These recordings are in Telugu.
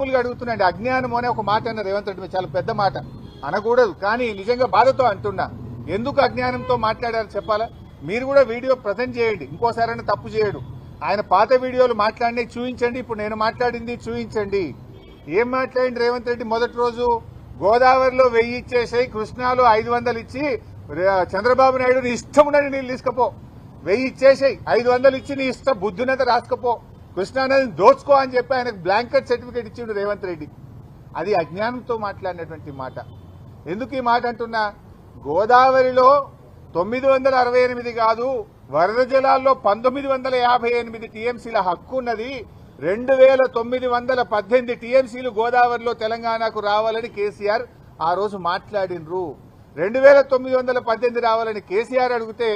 సింపుల్గా అడుగుతున్నాండి అజ్ఞానం అనే ఒక మాట అన్న రేవంత్ రెడ్డి చాలా పెద్ద మాట. అనకూడదు. కానీ నిజంగా బాధతో అంటున్నా. ఎందుకు అజ్ఞానంతో మాట్లాడారు చెప్పాలా? మీరు కూడా వీడియో ప్రజెంట్ చేయండి. ఇంకోసారైనా తప్పు చేయడు. ఆయన పాత వీడియోలు మాట్లాడినవి చూపించండి. ఇప్పుడు నేను మాట్లాడింది చూపించండి. ఏం మాట్లాడింది రేవంత్ రెడ్డి మొదటి రోజు? గోదావరిలో వెయ్యి ఇచ్చేసాయి కృష్ణాలో ఐదు వందలు ఇచ్చి చంద్రబాబు నాయుడు నీ ఇష్టం ఉన్నది నీళ్ళు తీసుకపో. వెయ్యి ఇచ్చేసాయి ఐదు వందలు ఇచ్చి నీ ఇష్టం బుద్ధినంత రాసుకపో. కృష్ణానది దోచుకో అని చెప్పి ఆయనకు బ్లాంకెట్ సర్టిఫికేట్ ఇచ్చిండు రేవంత్ రెడ్డి. అది అజ్ఞానంతో మాట్లాడినటువంటి మాట. ఎందుకు ఈ మాట అంటున్నా? గోదావరిలో తొమ్మిది వందల అరవై ఎనిమిది కాదు వరద జలాల్లో పంతొమ్మిది వందల యాభై ఎనిమిది టీఎంసీల హక్కు ఉన్నది రెండు వేల తొమ్మిది వందల పద్దెనిమిది టీఎంసీలు గోదావరిలో తెలంగాణకు రావాలని కేసీఆర్ ఆ రోజు మాట్లాడినరు. రెండు వేల తొమ్మిది వందల పద్దెనిమిది రావాలని కేసీఆర్ అడిగితే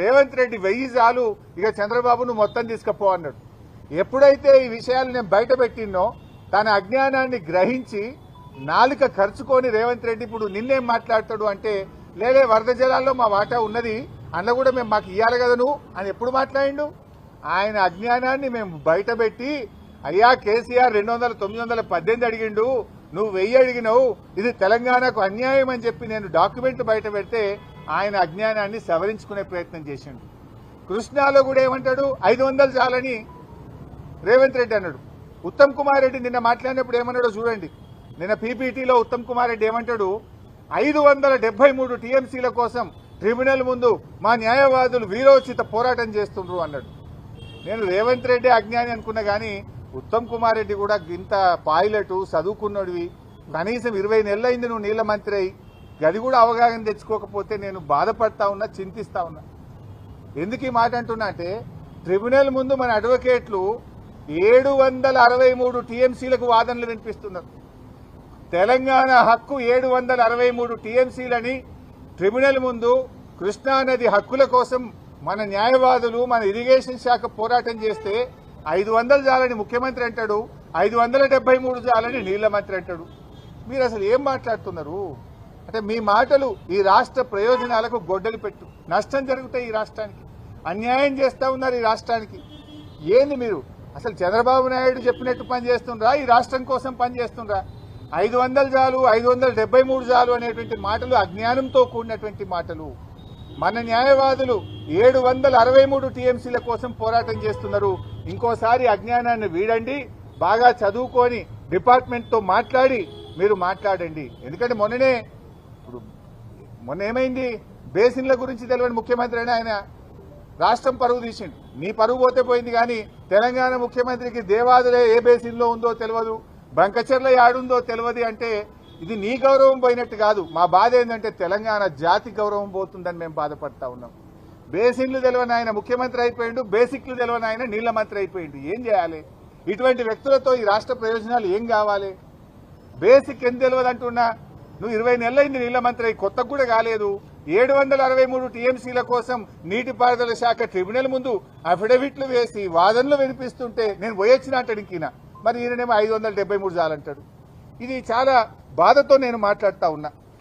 రేవంత్ రెడ్డి వెయ్యి చాలు ఇక చంద్రబాబును మొత్తం తీసుకపో అన్నాడు. ఎప్పుడైతే ఈ విషయాలు నేను బయట పెట్టినో తన అజ్ఞానాన్ని గ్రహించి నాలుక ఖర్చుకొని రేవంత్ రెడ్డి ఇప్పుడు నిన్నేం మాట్లాడతాడు అంటే లేలే వరద జలాల్లో మా వాటా ఉన్నది అన్న కూడా మేము మాకు ఇవ్వాలి కదా నువ్వు అని ఎప్పుడు మాట్లాడిండు? ఆయన అజ్ఞానాన్ని మేము బయటపెట్టి అయ్యా కేసీఆర్ రెండు వందల తొమ్మిది వందల పద్దెనిమిది అడిగిండు నువ్వు వెయ్యి అడిగినావు ఇది తెలంగాణకు అన్యాయం అని చెప్పి నేను డాక్యుమెంట్ బయట పెడితే ఆయన అజ్ఞానాన్ని సవరించుకునే ప్రయత్నం చేసిండు. కృష్ణాలో కూడా ఏమంటాడు? ఐదు వందలు చాలని రేవంత్ రెడ్డి అన్నాడు. ఉత్తమ్ కుమార్ రెడ్డి నిన్న మాట్లాడినప్పుడు ఏమన్నాడో చూడండి. నిన్న పీపీటీలో ఉత్తమ్ కుమార్ రెడ్డి ఏమంటాడు? ఐదు వందల డెబ్బై మూడు టీఎంసీల కోసం ట్రిబ్యునల్ ముందు మా న్యాయవాదులు వీరోచిత పోరాటం చేస్తుండ్రు అన్నాడు. నేను రేవంత్ రెడ్డి అజ్ఞాని అనుకున్నా కానీ ఉత్తమ్ కుమార్ రెడ్డి కూడా ఇంత పైలట్ చదువుకున్నోడివి. కనీసం ఇరవై నెలలైంది నువ్వు నీళ్ళ మంత్రి అయి. గది కూడా అవగాహన తెచ్చుకోకపోతే నేను బాధపడతా ఉన్నా చింతిస్తా ఉన్నా. ఎందుకు ఈ మాట అంటున్నా అంటే ట్రిబ్యునల్ ముందు మన అడ్వకేట్లు ఏడు వందల అరవై మూడు టీఎంసీలకు వాదనలు వినిపిస్తున్నారు. తెలంగాణ హక్కు ఏడు వందల అరవై మూడు టీఎంసీలని ట్రిబ్యునల్ ముందు కృష్ణానది హక్కుల కోసం మన న్యాయవాదులు మన ఇరిగేషన్ శాఖ పోరాటం చేస్తే ఐదు వందలు చాలని ముఖ్యమంత్రి అంటాడు ఐదు వందల డెబ్బై మూడు చాలని నీళ్ళ మంత్రి అంటాడు. మీరు అసలు ఏం మాట్లాడుతున్నారు? అంటే మీ మాటలు ఈ రాష్ట్ర ప్రయోజనాలకు గొడ్డలు పెట్టు. నష్టం జరుగుతాయి ఈ రాష్ట్రానికి. అన్యాయం చేస్తూ ఉన్నారు ఈ రాష్ట్రానికి. ఏంది మీరు? అసలు చంద్రబాబు నాయుడు చెప్పినట్టు పని చేస్తుండ్రా? ఈ రాష్ట్రం కోసం పనిచేస్తుండ్రా ఐదు వందలు చాలు ఐదు వందల డెబ్బై మూడు చాలు అనేటువంటి మాటలు అజ్ఞానంతో కూడినటువంటి మాటలు. మన న్యాయవాదులు ఏడు వందల అరవై మూడు టీఎంసీల కోసం పోరాటం చేస్తున్నారు. ఇంకోసారి అజ్ఞానాన్ని వీడండి బాగా చదువుకొని డిపార్ట్మెంట్తో మాట్లాడి మీరు మాట్లాడండి. ఎందుకంటే మొన్ననే ఇప్పుడు మొన్న ఏమైంది? బేసిన్ల గురించి తెలియని ముఖ్యమంత్రి అయినా ఆయన రాష్ట్రం పరువు తీసిండు. నీ పరువు పోతే పోయింది కానీ తెలంగాణ ముఖ్యమంత్రికి దేవాదులే ఏ బేసిన్లో ఉందో తెలియదు. బంకచెర్ల యాడుందో తెలియదు అంటే ఇది నీ గౌరవం పోయినట్టు కాదు. మా బాధ ఏంటంటే తెలంగాణ జాతి గౌరవం పోతుందని మేము బాధపడతా ఉన్నాం. బేసిన్లు తెలియని ఆయన ముఖ్యమంత్రి అయిపోయిండు బేసిక్లు తెలియని ఆయన నీళ్ళ మంత్రి అయిపోయిండు. ఏం చేయాలి? ఇటువంటి వ్యక్తులతో ఈ రాష్ట్ర ప్రయోజనాలు ఏం కావాలి? బేసిక్ ఎంత తెలియదు అంటున్నా నువ్వు ఇరవై నెలలైంది నీళ్ళ మంత్రి అయి కొత్తగా కూడా కాలేదు. ఏడు వందల అరవై మూడు టీఎంసీల కోసం నీటిపారుదల శాఖ ట్రిబ్యునల్ ముందు అఫిడవిట్లు వేసి వాదనలు వినిపిస్తుంటే నేను పోయొచ్చిన అంటాడు ఇంకిన మరి ఈయననేమో ఐదు వందల డెబ్బై మూడు చాలంటాడు. ఇది చాలా బాధతో నేను మాట్లాడుతూ ఉన్నా.